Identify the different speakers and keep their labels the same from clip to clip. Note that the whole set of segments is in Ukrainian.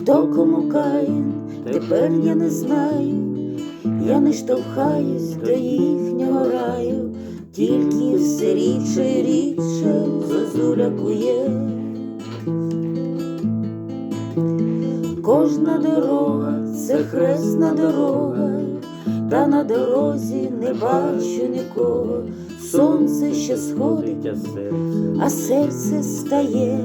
Speaker 1: Хто кому каїн, тепер я не знаю, я не штовхаюсь до їхнього раю, тільки все рідше і рідше зозуля кує. Кожна дорога це хресна дорога, та на дорозі не бачу нікого. Сонце ще сходить,
Speaker 2: а серце
Speaker 1: стає.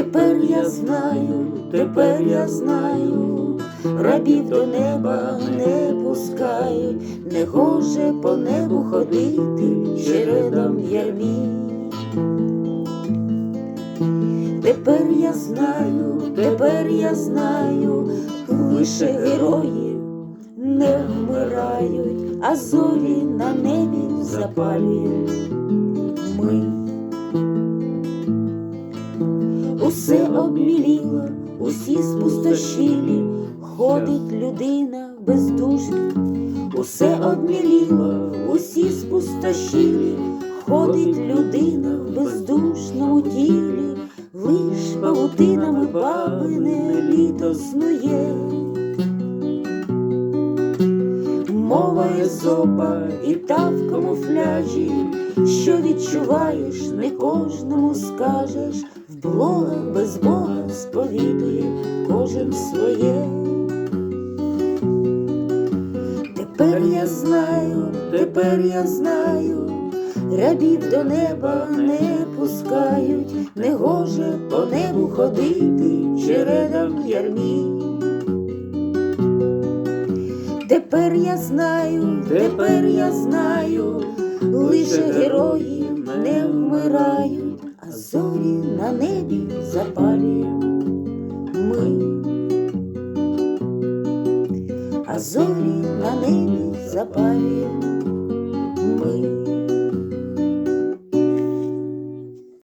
Speaker 1: Тепер я знаю, тепер я знаю, рабів до неба не пускають, не гоже по небу ходити чередом ярмі. Тепер я знаю, тепер я знаю, лише герої не вмирають, а зорі на небі запалюють Усе усі спустошілі, ходить людина бездушна, усе обміліло, усі спустошілі, ходить людина в бездушному тілі, лиш павутинами бабине літо снує. Мова Езопа і та в камуфляжі, що відчуваєш, не кожному скажеш, в Бога без Бога сповідує кожен своє. Тепер я знаю, тепер я знаю, рабів до неба не пускають, не гоже по небу ходити чередом ярмі. Тепер я знаю, тепер я знаю, лише герої не вмирають, а зорі на небі запалюємо ми, а зорі на небі запалюємо ми.